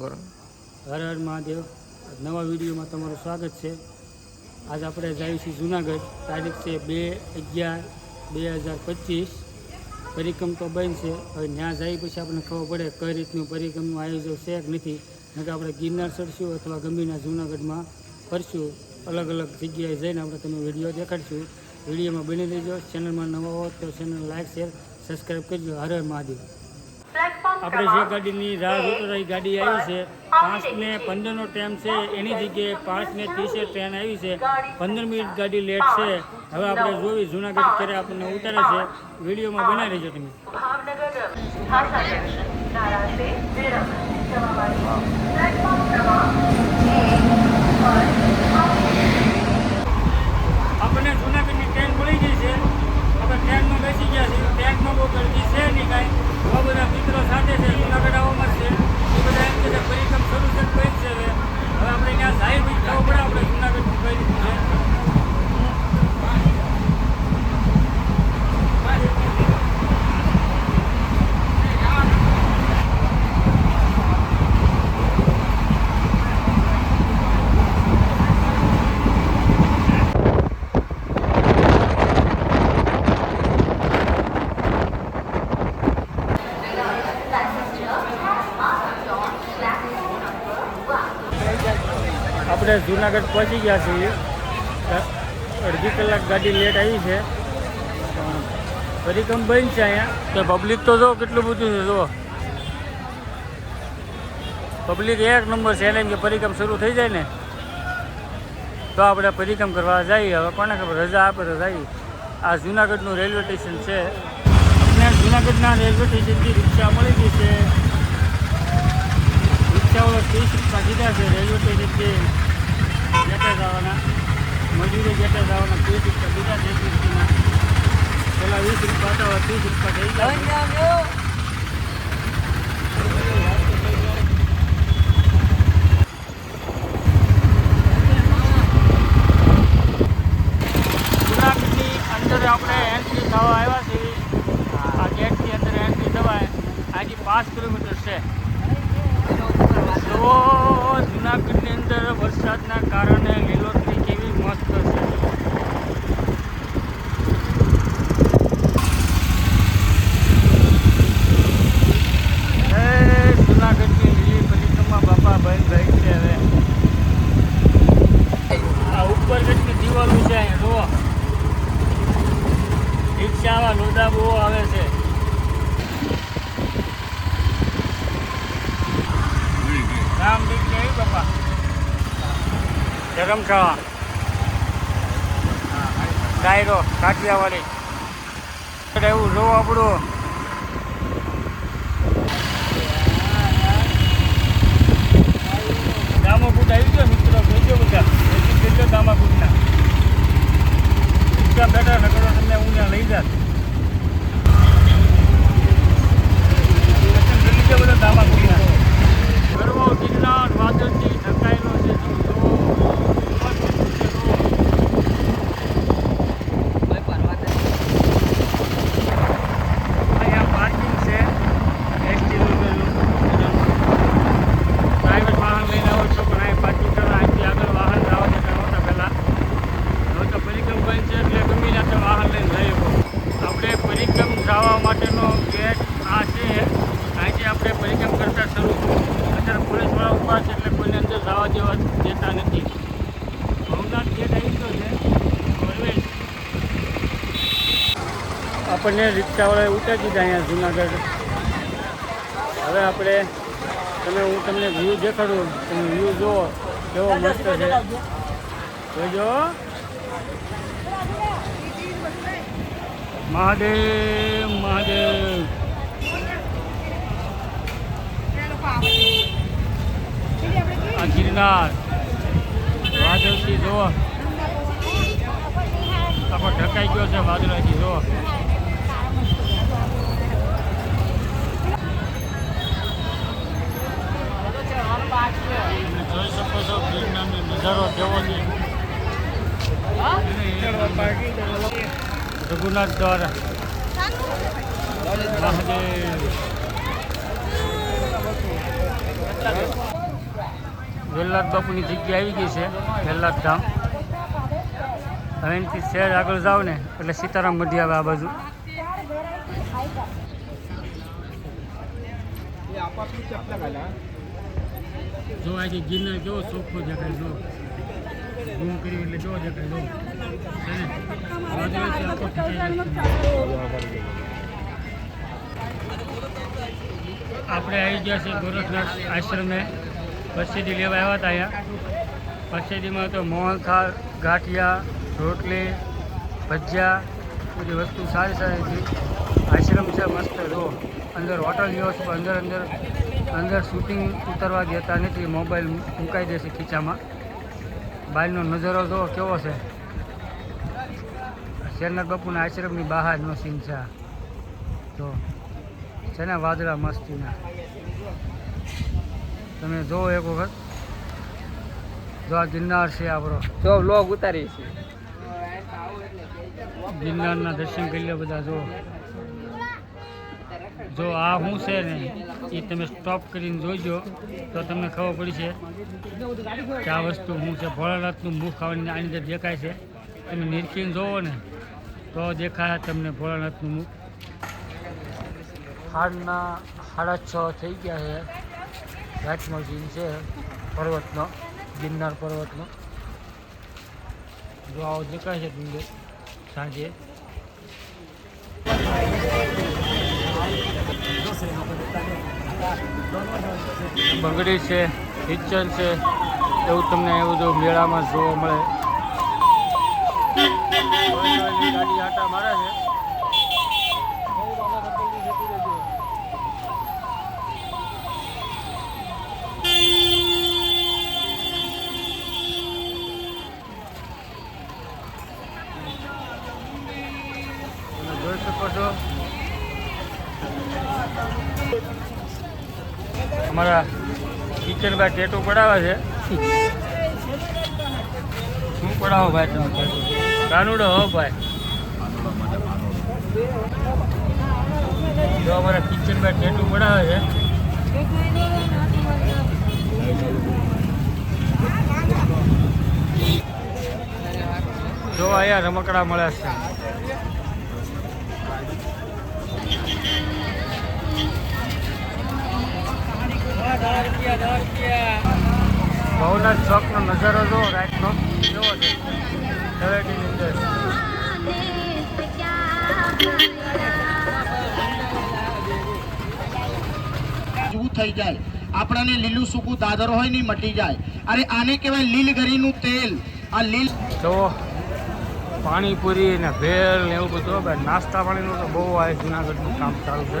હર હર મહાદેવ. નવા વિડીયોમાં તમારું સ્વાગત છે. આજ આપણે જઈએ છીએ જુનાગઢ. તારીખ છે બે અગિયાર બે હજાર પચીસ. પરિક્રમ તો બંધ છે. હવે ત્યાં જઈ પછી આપણને ખબર પડે કઈ રીતનું પરિક્રમનું આયોજન છે કે નથી. નહીં આપણે ગિરનાર ચડશું અથવા ગંભીરના જુનાગઢમાં ફરશું. અલગ અલગ જગ્યાએ જઈને આપણે તમે વીડિયો દેખાડશું. વિડીયોમાં બની લેજો ચેનલમાં નવા હો તો ચેનલ લાઈક, શેર, સબસ્ક્રાઈબ કરજો. હર હર મહાદેવ. આપણે જે ગાડીની રાહ જોતો ગાડી આવી છે. પાંચ ને પંદરનો ટાઈમ છે, એની જગ્યાએ પાંચ ને ત્રીસે ટ્રેન આવી છે. પંદર મિનિટ ગાડી લેટ છે. હવે આપણે જોવી જુનાગઢ ક્યારે આપણને ઉતારે છે. વિડીયોમાં બનાવી રહેજો તમે. ભાવનગર ભાષા જંકશન નારાયણ વિરમ જવાવાળી પ્લેટફોર્મ ક્રમાંક આપણને જુનાગઢની ટ્રેન મળી ગઈ છે આપણે ટ્રેનમાં બેસી ગયા છીએ ટ્રેનમાં બહુ ગરદી છે નહીં કાંઈ બહુ બધા મિત્રો સાથે છે જુનાગઢ આવવામાં છે એ બધા એમ કે છે પરિક્રમ શરૂ છે તો કંઈ જ છે હવે હવે આપણે ત્યાં જાય બી ખબર પડે આપણે જુનાગઢનું કઈ રીતનું છે આપણે જુનાગઢ પહોંચી ગયા છીએ. અડધી કલાક ગાડી લેટ આવી છે. પરિક્રમ બંધ છે અહીંયા. તો પબ્લિક તો જો કેટલું બધું છે જો પબ્લિક એક નંબર છે, એને એમ કે પરિક્રમ શરૂ થઈ જાય ને. તો આપણે પરિક્રમ કરવા જઈએ. હવે કોને ખબર? રજા આપે તો જઈએ. આ જુનાગઢનું રેલવે સ્ટેશન છે. આપણે જુનાગઢના રેલવે સ્ટેશનથી રિક્ષા મળી ગઈ છે. રિક્ષાવાળા ત્રીસ રૂપિયા કીધા છે રેલવે સ્ટેશનથી જેટે જવાના, મજૂરી જેટે જવાના, ત્રીસ રૂપિયા, બીજા છે એક પેલા વીસ રૂપિયા હતા ત્રીસ રૂપિયા થઈ ગયા આપણે એન્ટ્રી થવા આવ્યા છીએ. આ ગેટની અંદર એન્ટ્રી થવાય. આજી પાંચ કિલોમીટર છે. તો જુનાગઢની અંદર વરસાદના કારણે લીલોતરી કેવી મસ્ત છે હે જુનાગઢની લીલી પરિક્રમા બાપા બંધ થઈ છે હવે આ ઉપર કેટલી દિવાલો છે અહીંયા જુઓ રિક્ષા આવા લોદા બહુ આવે છે રામ દીક ને આવી બાપા ધરમશાળા ડાયરો, કાઠિયાવાડી. એવું જો આપણું. દામાકૂટ આવી ગયો મિત્રો જોજો બધા. એથી જોજો દામાકૂટના બેઠા નકરો તમને હું ત્યાં લઈ જાત. બધા દામાકૂટના ગરવો ગિરનાર વાદળથી ઢંકાયેલો છે તમે જુઓ. મસ્ત છે જુઓ. અહીંયા પાર્કિંગ છે એસટી પ્રાઇવેટ વાહન લઈને આવો છો પણ અહીં પાર્કિંગ કરવા અહીંથી આગળ વાહન જવા દેતા નહોતા પહેલાં હવે તો પરિક્રમ બંધ છે એટલે ગમે જાતે વાહન લઈને જઈ શકો આપણે પરિક્રમ જવા માટેનો ગેટ આ છે. અહીંથી આપણે પરિક્રમ કરતા શરૂ અત્યારે પોલીસવાળા ઊભા છે એટલે કોઈને અંદર જવા જેવા દેતા નથી. ભવનાથ ગેટ આવી ગયો છે. આપણને રિક્ષાવાળાએ ઉતારી દીધા અહીંયા જુનાગઢ. હવે આપણે, તમે, હું તમને વ્યૂ દેખાડું. તમે વ્યૂ જુઓ. કેવો મસ્ત છે. જોજો. મહાદેવ. આ ગિરનાર. વાદળથી જુઓ. આખો ઢકાઈ ગયો છે વાદળાથી જુઓ. જોઈ શકો છો ગિરનારનો નજારો કેવો છે. રઘુનાથ દ્વારા. પ્રહલાદ બાપુની જગ્યા આવી ગઈ છે પ્રહલાદ ધામ. હવે એનાથી શહેર આગળ જાઓ ને, એટલે સીતારામ મઢી આવે આ બાજુ. જો આજે ગિરનાર કેવો ચોખ્ખો જગાય જો. ગુમ કરી એટલે કેવો જગાય જો છે ને? વાદળોથી આખો ઢંકાઈ જાય. આપણે આવી ગયા છે ગોરખનાથ આશ્રમે. પ્રસિદ્ધિ લેવા આવ્યા હતા અહીંયા. પ્રસિદ્ધિમાં તો મોહનથાળ ગાંઠિયા, રોટલી, ભજીયા, બધી વસ્તુ સારી સારી હતી. આશ્રમ છે મસ્ત, જો અંદર હોટલ જેવો છે અંદર અંદર અંદર શૂટિંગ ઉતરવા દેતા નથી, મોબાઈલ મુકાઈ દેશે ખીચામાં. બહારનો નજારો જો કેવો છે? શેરનાથ બાપુના આશ્રમની બહારનો સીન છે આ. છે ને વાદળા મસ્તીના? તમે જુઓ એક વખત. જો આ ગિરનાર છે આપણો. જો લોગ ઉતારી છે ગિરનારના દર્શન કરી લે બધા જો. જો આ શું છે ને? એ તમે સ્ટોપ કરીને જોઈજો તો તમને ખબર પડી છે કે આ વસ્તુ શું છે? ભોળાનાથનું મુખ આની આની અંદર દેખાય છે. તમે નિરખીને જોવો ને તો દેખાય તમને ભોળાનાથનું મુખ. હાડના સાડા છ થઈ ગયા છે. રાતનો સીન છે પર્વતનો, ગિરનાર પર્વતનો. જો આવો દેખાય છે ડુંગર સાંજે. બંગડી છે, કિચન છે, એવું તમને એવું બધું મેળામાં જોવા મળે. ગાડી આટા મારે છે અમારા કિચન ભાઈ ટેટુ પડાવે છે. શું પડાવો ભાઈ તમે કાનુડો હો ભાઈ. જો અમારા કિચન ભાઈ ટેટુ પડાવે છે. જો અહીંયા રમકડા મળે છે. ભવનાથ ચોકનો નજારો જો રાતનો કેવો છે? તળેટીની અંદર. જેવું થઈ જાય? આપણાને લીલું સૂકું દાદર હોય નહીં મટી જાય. અરે આને કહેવાય લીલગરીનું તેલ. આ લીલ જો પાણીપુરી ને ભેળ ને એવું બધું નાસ્તા પાણીનું તો બહુ આ જુનાગઢનું કામ ચાલુ છે.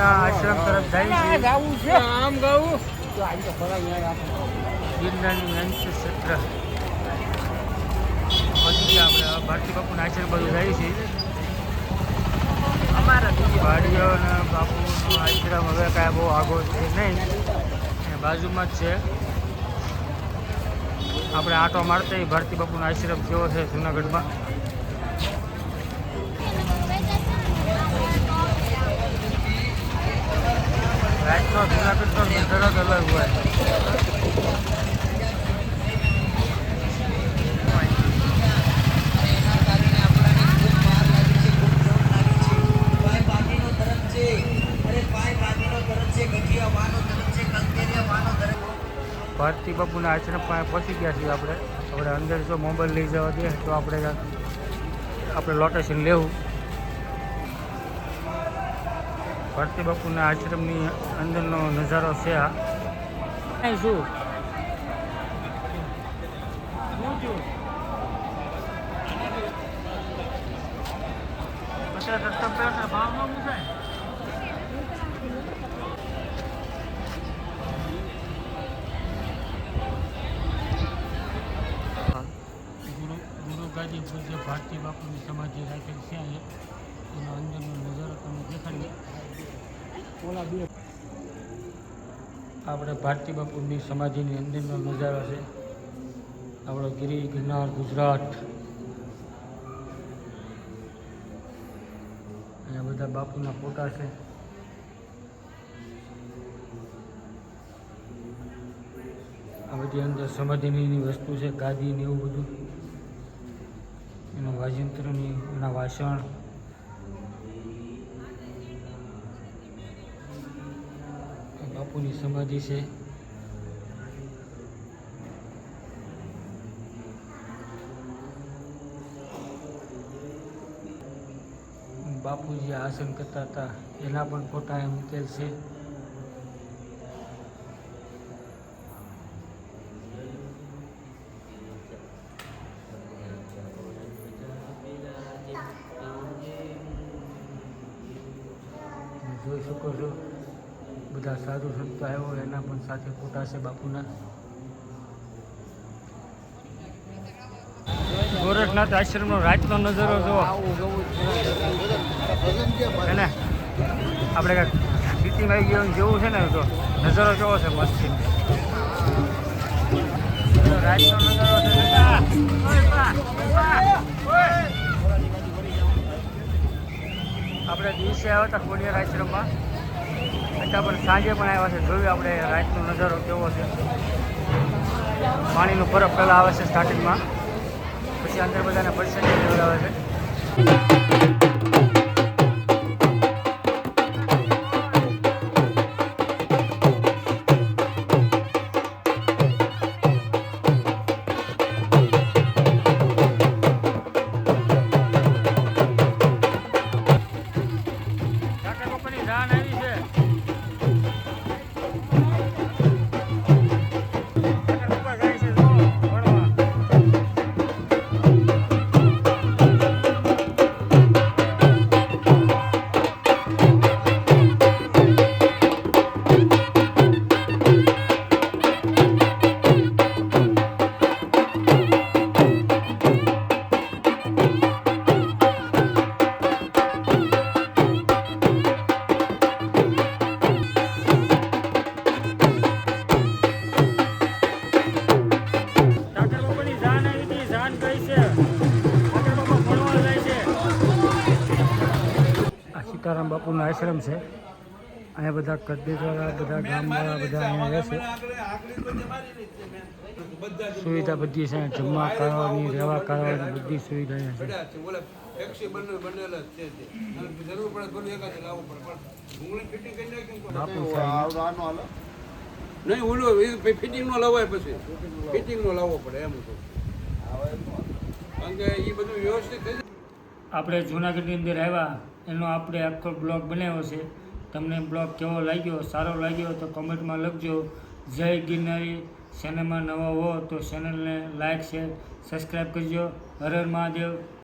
બાપુના આશ્રમ તરફ જઈએ છે. આમ ગાવું? ગિરનારની અંત્ય ક્ષેત્ર. પછી આપણે હવે ભારતી બાપુના આશ્રમ બધું જાય છે. અમારા વાડીઓ અને બાપુનો આશ્રમ હવે કાંઈ બહુ આગો છે નહીં. એ બાજુમાં જ છે. આપણે આટો મારતા ભારતી બાપુનો આશ્રમ કેવો છે જુનાગઢમાં? રાતનો જુનાગઢનો નજારો જ અલગ હોય ભારતી બાપુના આશ્રમ પાસે પહોંચી ગયા છીએ આપણે. આપણે અંદર જો મોબાઈલ લઈ જવા દે તો આપણે આપણે લોટેશન લેવું. ભારતી બાપુના આશ્રમની અંદરનો નજારો છે આ. શું ગુરુ ગુરુ ગાદી પૂજ્ય ભારતી બાપુની સમાધિ રાખેલી છે અહીંયા એનો અંદરનો નજારો તમને દેખાડીએ ઓલા બે. આપણે ભારતી બાપુની સમાધિની અંદરનો નજારો છે. આપણો ગિરી ગિરનાર ગુજરાત. અહીંયા બધા બાપુના ફોટા છે. આ બધી અંદર સમાધિની વસ્તુ છે ગાદી ને એવું બધું. એનું વાજિંત્રની એના વાસણ. બાપુની સમાધિ છે બાપુજી આસન કરતા હતા એના પણ ફોટા અહીં મૂકેલ છે તમે જોઈ શકો છો બધા સાધુ સંતો આવ્યો એના પણ સાથે ફોટા છે બાપુના. ગોરખનાથ આશ્રમનો રાતનો નજારો છે એને આપણે કાંઈક સિટીમાં આવી ગયો જેવું છે ને, તો નજારો કેવો છે મસ્ત. રાતનો નજારો. આપણે દિવસે આવ્યા હતા કોડિયાર આશ્રમમાં. અત્યારે પણ સાંજે પણ આવ્યા છે. જોયું આપણે રાતનો નજારો કેવો છે. પાણીનો બરફ પહેલાં આવે છે સ્ટાર્ટિંગમાં પછી અંદર બધાને પર્સન્ટેજ લેવડાવે છે. બાપુનો આશ્રમ છે. અહીંયા બધા કદ્દેવાળા બધા ગામવાળા બધા અહીંયા રહે છે. સુવિધા બધી છે જમવા કરવાની રહેવા કરવાની બધી સુવિધા અહીંયા છે. નહીં ઓલું ફિટિંગનો લવાય પછી. ફિટિંગનો લાવવો પડે એમ હતું કારણ કે એ બધું વ્યવસ્થિત આપણે જૂનાગઢની અંદર આવ્યા. એનો આપણે આખો બ્લોગ બનાવ્યો છે. તમને બ્લોગ કેવો લાગ્યો, સારો લાગ્યો તો કમેન્ટમાં લખજો. જય ગિરનારી ચેનલમાં નવા હો તો ચેનલને લાઇક શેર, સબસ્ક્રાઈબ કરજો. હર હર મહાદેવ.